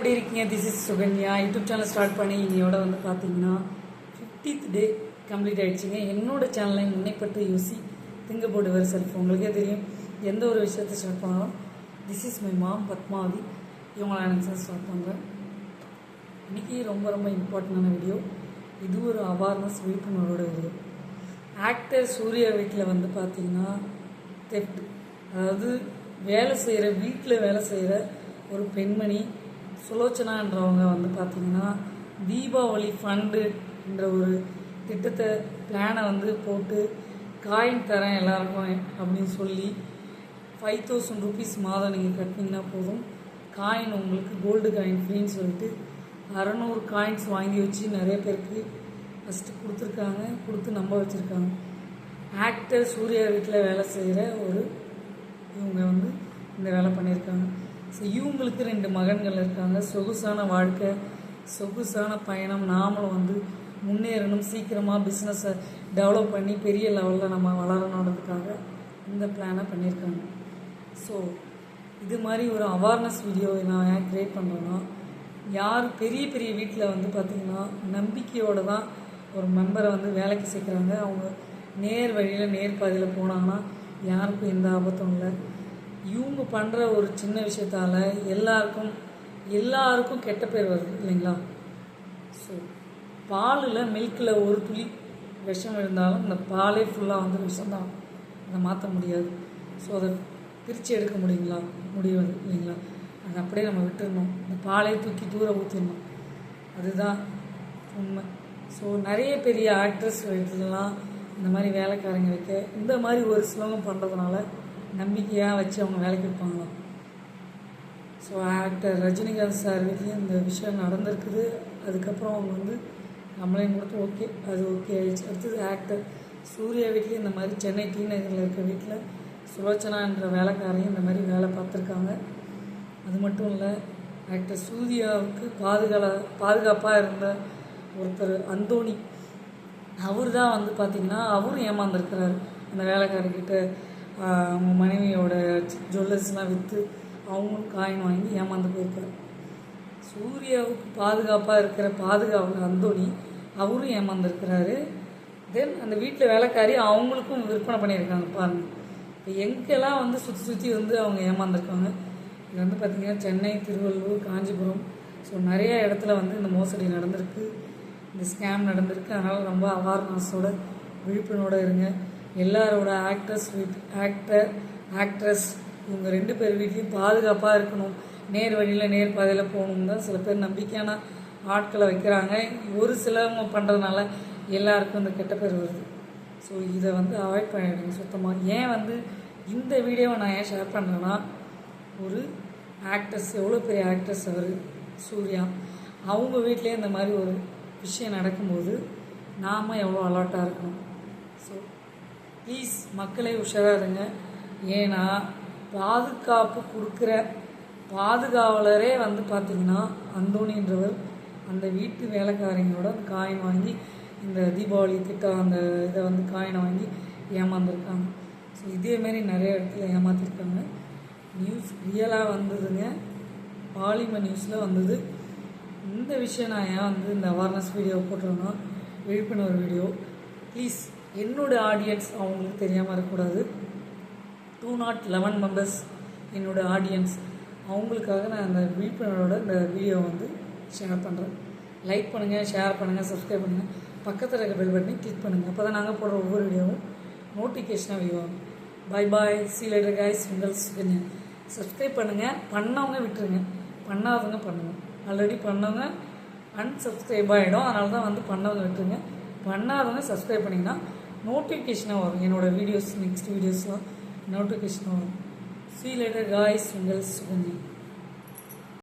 எப்படி இருக்கீங்க? This is Sukanya. YouTube channel start பண்ணி இன்னையோட வந்து பார்த்தீங்கன்னா ஃபிஃப்டீத் டே கம்ப்ளீட் ஆகிடுச்சிங்க என்னோட சேனலை முன்னைப்பட்டு யூசி திங்க போடுவர் செல்ஃப் உங்களுக்கே தெரியும் எந்த ஒரு விஷயத்தை ஸ்டார்ட் பண்ணாலும் this is my mom Padmavathi. இவங்களை நினச்சி ஸ்டார்ட் பண்ணுறேன் இன்றைக்கி ரொம்ப ரொம்ப இம்பார்ட்டண்டான வீடியோ இது ஒரு அவேர்னஸ் விழிப்புணர்வோட வீடியோ ஆக்டர் சூர்யா வீட்டில் வந்து பார்த்தீங்கன்னா தெஃப்ட் அதாவது வேலை செய்கிற வீட்டில் வேலை செய்கிற ஒரு பெண்மணி சுலோச்சனான்றவங்க வந்து பார்த்தீங்கன்னா தீபாவளி ஃபண்டு என்ற ஒரு திட்டத்தை பிளானை வந்து போட்டு காயின் தரேன் எல்லாருக்கும் அப்படின்னு சொல்லி ஃபைவ் தௌசண்ட் ருபீஸ் மாதம் நீங்கள் கட்டினீங்கன்னா போதும். காயின் உங்களுக்கு கோல்டு காயின் ஃப்ரீன்னு சொல்லிட்டு அறநூறு காயின்ஸ் வாங்கி வச்சு நிறைய பேருக்கு ஃபஸ்ட்டு கொடுத்துருக்காங்க கொடுத்து நம்ப வச்சுருக்காங்க. ஆக்டர் சூர்யா வீட்டில் வேலை செய்கிற ஒரு இவங்க வந்து இந்த வேலை பண்ணியிருக்காங்க. ஸோ இவங்களுக்கு ரெண்டு மகன்கள் இருக்காங்க. சொகுசான வாழ்க்கை சொகுசான பயணம். நாமளும் வந்து முன்னேறணும். சீக்கிரமாக பிஸ்னஸை டெவலப் பண்ணி பெரிய லெவலில் நம்ம வளரணுன்றதுக்காக இந்த பிளானை பண்ணியிருக்காங்க. ஸோ இது மாதிரி ஒரு அவேர்னஸ் வீடியோ நான் ஏன் க்ரியேட் பண்ணுறேன்னா யார் பெரிய பெரிய வீட்டில் வந்து பார்த்திங்கன்னா நம்பிக்கையோடு தான் ஒரு மெம்பரை வந்து வேலைக்கு சேர்க்குறாங்க. அவங்க நேர் வழியில் நேர் பாதையில் போனாங்கன்னா யாருக்கும் எந்த ஆபத்தும் இல்லை. இவங்க பண்ணுற ஒரு சின்ன விஷயத்தால் எல்லாருக்கும் எல்லாருக்கும் கெட்ட பேர் வருது இல்லைங்களா? ஸோ பாலில் மில்கில் ஒரு துளி விஷம் இருந்தாலும் இந்த பாலே ஃபுல்லாக வந்து விஷம்தான். அதை மாற்ற முடியாது. ஸோ அதை பிரித்து எடுக்க முடியுங்களா? முடியாது இல்லைங்களா? அதை அப்படியே நம்ம விட்டுறணும். இந்த பாலை தூக்கி தூர ஊற்றிடணும் அதுதான் உண்மை. ஸோ நிறைய பெரிய ஆக்ட்ரஸ் வீட்டிலலாம் இந்த மாதிரி வேலைக்காரங்க வைக்க இந்த மாதிரி ஒரு சிலவங்க பண்ணுறதுனால நம்பிக்கையாக வச்சு அவங்க வேலைக்கு வைப்பாங்களாம் ஸோ ஆக்டர் ரஜினிகாந்த் சார் வீட்லேயும் இந்த விஷயம் நடந்திருக்குது. அதுக்கப்புறம் அவங்க வந்து கம்ப்ளைண்ட் கொடுத்து ஓகே அது ஓகே ஆயிடுச்சு. அடுத்தது ஆக்டர் சூர்யா வீட்லேயும் இந்த மாதிரி சென்னை டி நகரில் இருக்க வீட்டில் சுலோச்சனான்ற வேலைக்காரையும் இந்த மாதிரி வேலை பார்த்துருக்காங்க. அது மட்டும் இல்லை ஆக்டர் சூர்யாவுக்கு பாதுகால பாதுகாப்பாக இருந்த ஒருத்தர் அந்தோணி அவர் தான் வந்து பார்த்திங்கன்னா அவரும் ஏமாந்துருக்கிறார். அந்த வேலைக்காரர்கிட்ட அவங்க மனைவியோட ஜுவல்லர்ஸ்லாம் விற்று அவங்களும் காயின் வாங்கி ஏமாந்து போயிருக்காரு. சூர்யாவுக்கு பாதுகாப்பாக இருக்கிற பாதுகாவலர் அந்தோணி அவரும் ஏமாந்துருக்கிறாரு. தென் அந்த வீட்டில் வேலைக்காரி அவங்களுக்கும் விற்பனை பண்ணியிருக்காங்க பாருங்கள் இப்போ எங்கெல்லாம் வந்து சுற்றி சுற்றி வந்து அவங்க ஏமாந்துருக்காங்க. இது வந்து பார்த்திங்கன்னா சென்னை திருவள்ளூர் காஞ்சிபுரம். ஸோ நிறைய இடத்துல வந்து இந்த மோசடி நடந்திருக்கு. இந்த ஸ்கேம் நடந்திருக்கு. அதனால் ரொம்ப அவேர்னஸோட விழிப்புணோடு இருங்க. எல்லாரோட ஆக்டர்ஸ் வீட் ஆக்டர் ஆக்ட்ரஸ் இவங்க ரெண்டு பேர் வீட்லேயும் பாதுகாப்பாக இருக்கணும். நேர் வழியில் நேர் பாதையில் போகணும் தான் சில பேர் நம்பிக்கையான ஆட்களை வைக்கிறாங்க. ஒரு சிலவங்க பண்ணுறதுனால எல்லாருக்கும் இந்த கெட்ட பேர் வருது. ஸோ இதை வந்து அவாய்ட் பண்ணிடுங்க சுத்தமாக ஏன் வந்து இந்த வீடியோவை நான் ஏன் ஷேர் பண்ணுறேன்னா ஒரு ஆக்டர்ஸ் எவ்வளோ பெரிய ஆக்டர்ஸ் அவர்? சூர்யா. அவங்க வீட்லேயே இந்த மாதிரி ஒரு விஷயம் நடக்கும்போது நாம் எவ்வளோ அலர்ட்டாக இருக்கணும்? ப்ளீஸ் மக்களே உஷாராக இருங்க ஏன்னா பாதுகாப்பு கொடுக்குற பாதுகாவலரே வந்து பார்த்திங்கன்னா அந்தோணின்றவர். அந்த வீட்டு வேலைக்காரங்களோட அந்த காயின் வாங்கி இந்த தீபாவளி திட்டம் அந்த இதை வந்து காயினை வாங்கி ஏமாந்துருக்காங்க. ஸோ இதேமாரி நிறைய இடத்துல ஏமாத்திருக்காங்க. நியூஸ் ரியலாக வந்ததுங்க. பாலிமர் நியூஸில் வந்தது. இந்த விஷயம் நான் ஏன் வந்து இந்த அவேர்னஸ் வீடியோ போட்டிருந்தோம் விழிப்புணர்வு வீடியோ ப்ளீஸ் என்னோட ஆடியன்ஸ் அவங்களுக்கு தெரியாமல் இருக்கக்கூடாது. டூ நாட் லெவன் மெம்பர்ஸ் என்னோட ஆடியன்ஸ் அவங்களுக்காக நான் அந்த விழிப்புணர்வோட இந்த வீடியோ வந்து ஷேர் பண்ணுறேன் லைக் பண்ணுங்கள் ஷேர் பண்ணுங்கள் சப்ஸ்கிரைப் பண்ணுங்கள் பக்கத்தில் இருக்க பெல் பட்டனை கிளிக் பண்ணுங்கள் அப்போ தான் நாங்கள் போடுற ஒவ்வொரு வீடியோவும் நோட்டிஃபிகேஷனாக வியூவாகும் bye bye see later guys உங்கள் சுகன்யா. சப்ஸ்கிரைப் பண்ணுங்கள் பண்ணவங்க விட்டுருங்க. பண்ணாதவங்க பண்ணுங்கள் ஆல்ரெடி பண்ணவங்க அன்சப்ஸ்கிரைப் ஆகிடும் அதனால தான் வந்து பண்ணவங்க விட்டுருங்க. பண்ணாதவங்க சப்ஸ்கிரைப் பண்ணிங்கன்னா நோட்டிஃபிகேஷனாக வரும். என்னோடய வீடியோஸ் நெக்ஸ்ட் வீடியோஸ்லாம் நோட்டிஃபிகேஷனாக வரும். சீ லைடர் காய்ஸ் உங்கள் சுகன்யா